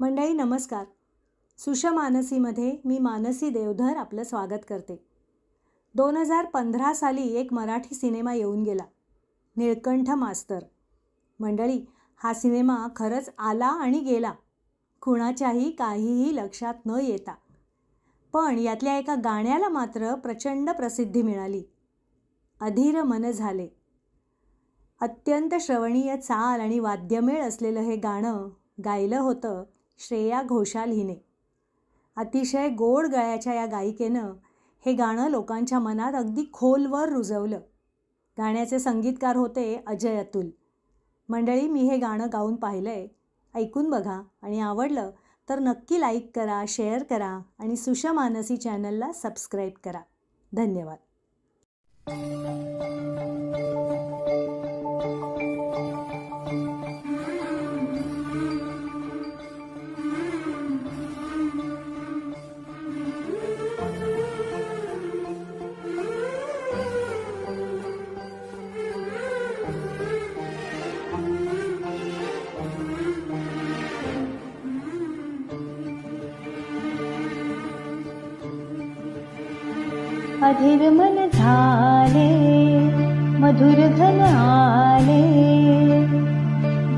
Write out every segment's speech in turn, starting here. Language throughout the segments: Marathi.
मंडळी नमस्कार. सुषमानसीमध्ये मी मानसी देवधर आपलं स्वागत करते. दोन हजार पंधरा साली एक मराठी सिनेमा येऊन गेला. निळकंठ मास्तर. मंडळी हा सिनेमा खरंच आला आणि गेला. कुणाच्याही काहीही लक्षात न येता. पण यातल्या एका गाण्याला मात्र प्रचंड प्रसिद्धी मिळाली. अधीर मन झाले. अत्यंत श्रवणीय चाल आणि वाद्यमेळ असलेलं हे गाणं गायलं होतं श्रेया घोषाल हिने. अतिशय गोड गळ्याच्या या गायिकेनं हे गाणं लोकांच्या मनात अगदी खोलवर रुजवलं. गाण्याचे संगीतकार होते अजय अतुल. मंडळी मी हे गाणं गाऊन पाहिलं आहे ऐकून बघा आणि आवडलं तर नक्की लाईक करा शेअर करा आणि सुषमानसी चॅनलला सबस्क्राईब करा. धन्यवाद. मधुर झाले मधुर घन आले.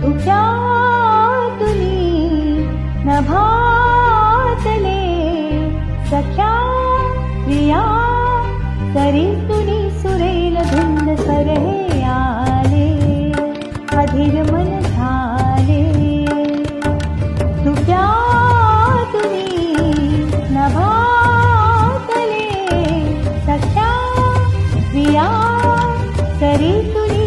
तु नभातले सख्या querido.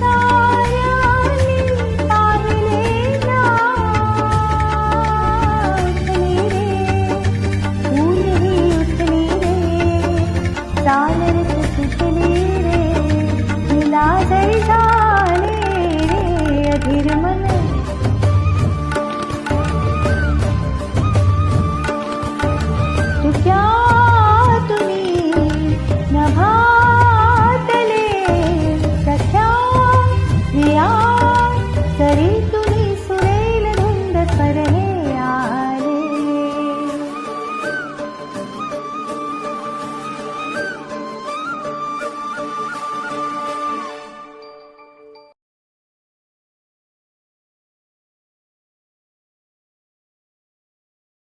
ಸದಾ